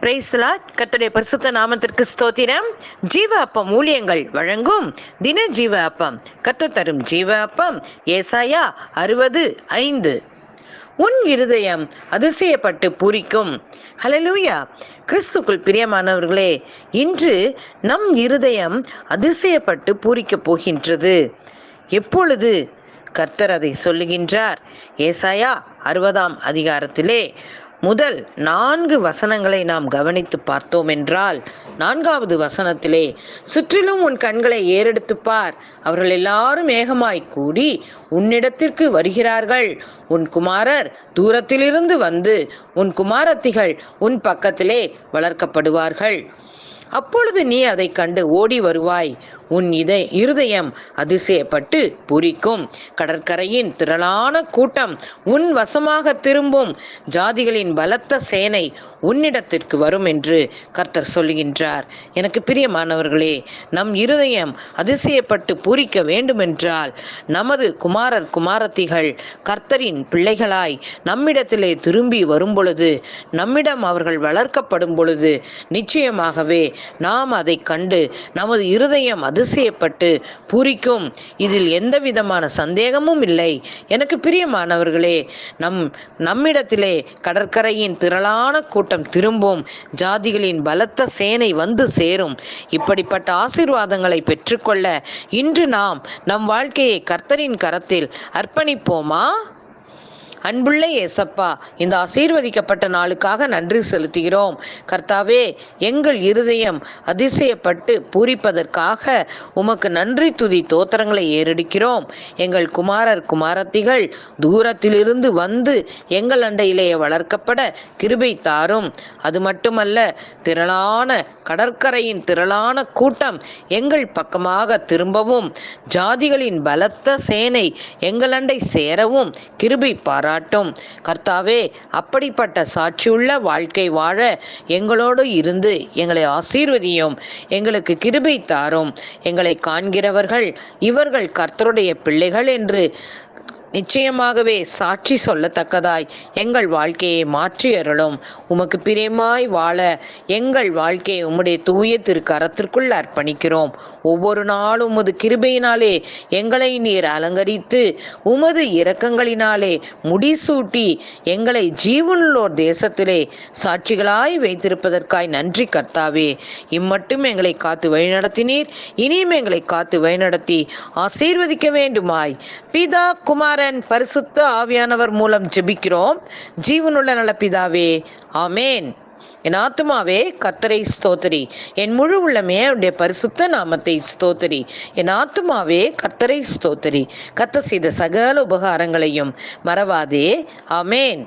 பிரைஸ்லா கத்துடைய பரிசுத்த நாமத்திற்கு ஸ்தோத்திரம். ஜீவ அப்பம் ஊழியங்கள் வழங்கும் தின ஜீவ அப்பம் கத்து தரும் ஜீவ அப்பம் ஏசாயா அறுபது ஐந்து. உன் இருதயம் அதிசயப்பட்டு பூரிக்கும். ஹலலூயா கிறிஸ்துக்குள் பிரியமானவர்களே இன்று நம் இருதயம் அதிசயப்பட்டு பூரிக்கப் போகின்றது. எப்பொழுது? கர்த்தர் அதை சொல்லுகின்றார். ஏசாயா அறுபதாம் அதிகாரத்திலே முதல் நான்கு வசனங்களை நாம் கவனித்து பார்த்தோம் என்றால் நான்காவது வசனத்திலே சுற்றிலும் உன் கண்களை ஏறெடுத்து பார். அவர்கள் எல்லாரும் ஏகமாய் கூடி உன்னிடத்திற்கு வருகிறார்கள். உன் குமாரர் தூரத்திலிருந்து வந்து உன் குமாரத்திகள் உன் பக்கத்திலே வளர்க்கப்படுவார்கள். அப்பொழுது நீ அதை கண்டு ஓடி வருவாய். உன் இதை இருதயம் அதிசயப்பட்டு பூரிக்கும். கடற்கரையின் திரளான கூட்டம் உன் வசமாக திரும்பும். ஜாதிகளின் பலத்த சேனை உன்னிடத்திற்கு வரும் என்று கர்த்தர் சொல்லுகின்றார் எனக்கு பிரியமானவர்களே நம் இருதயம் அதிசயப்பட்டு பூரிக்க வேண்டுமென்றால் நமது குமாரர் குமாரத்திகள் கர்த்தரின் பிள்ளைகளாய் நம்மிடத்திலே திரும்பி வரும் பொழுது நம்மிடம் அவர்கள் வளர்க்கப்படும் பொழுது நிச்சயமாகவே நாம் அதை கண்டு நமது இருதயம் அதிசயப்பட்டு பூரிக்கும். இதில் எந்த விதமான சந்தேகமும் இல்லை. எனக்கு பிரியமானவர்களே நம் நம்மிடத்திலே கடற்கரையின் திரளான கூட்டம் திரும்பும். ஜாதிகளின் பலத்த சேனை வந்து சேரும். இப்படிப்பட்ட ஆசீர்வாதங்களை பெற்றுக்கொள்ள இன்று நாம் நம் வாழ்க்கையை கர்த்தரின் கரத்தில் அர்ப்பணிப்போமா? அன்புள்ள ஏசப்பா இந்த ஆசீர்வதிக்கப்பட்ட நாளுக்காக நன்றி செலுத்துகிறோம். கர்த்தாவே எங்கள் இருதயம் அதிசயப்பட்டு பூரிப்பதற்காக உமக்கு நன்றி துதி தோத்திரங்களை ஏறெடுக்கிறோம். எங்கள் குமாரர் குமாரத்திகள் தூரத்திலிருந்து வந்து எங்கள் அண்டையிலேயே வளர்க்கப்பட கிருபை தாரும். அது மட்டுமல்ல திரளான கடற்கரையின் திரளான கூட்டம் எங்கள் பக்கமாக திரும்பவும் ஜாதிகளின் பலத்த சேனை எங்கள் அண்டை சேரவும் கிருபை பாரா பாராட்டும். கர்த்தாவே அப்படிப்பட்ட சாட்சியுள்ள வாழ்க்கை வாழ எங்களோடு இருந்து எங்களை ஆசீர்வதியும் எங்களுக்கு கிருபை தாரும். எங்களை காண்கிறவர்கள் இவர்கள் கர்த்தருடைய பிள்ளைகள் என்று நிச்சயமாகவே சாட்சி சொல்லத்தக்கதாய் எங்கள் வாழ்க்கையை மாற்றி அருளும் உமக்கு பிரியமாய் வாழ எங்கள் வாழ்க்கையை உம்முடைய தூய திருக்கரத்திற்குள் அர்ப்பணிக்கிறோம். ஒவ்வொரு நாளும் உமது கிருபையினாலே எங்களை நீர் அலங்கரித்து உமது இரக்கங்களினாலே முடிசூட்டி எங்களை ஜீவனுள்ளோர் தேசத்திலே சாட்சிகளாய் வைத்திருப்பதற்காய் நன்றி கர்த்தாவே. இம்மட்டும் எங்களை காத்து வழிநடத்தினீர். இனியும் எங்களை காத்து வழிநடத்தி ஆசீர்வதிக்க வேண்டுமாய். பிதா குமார் குமாரன் பரிசுத்த ஆவியானவர் மூலம் ஜெபிக்கிறோம். ஜீவனுள்ள நலப்பிதாவே ஆமேன். என் ஆத்மாவே கர்த்தரை ஸ்தோத்திரி. என் முழு உள்ளமே அவருடைய பரிசுத்த நாமத்தை ஸ்தோத்திரி. என் ஆத்மாவே கர்த்தரை ஸ்தோத்திரி. கத்த செய்த சகல உபகாரங்களையும் மறவாதே. ஆமேன்.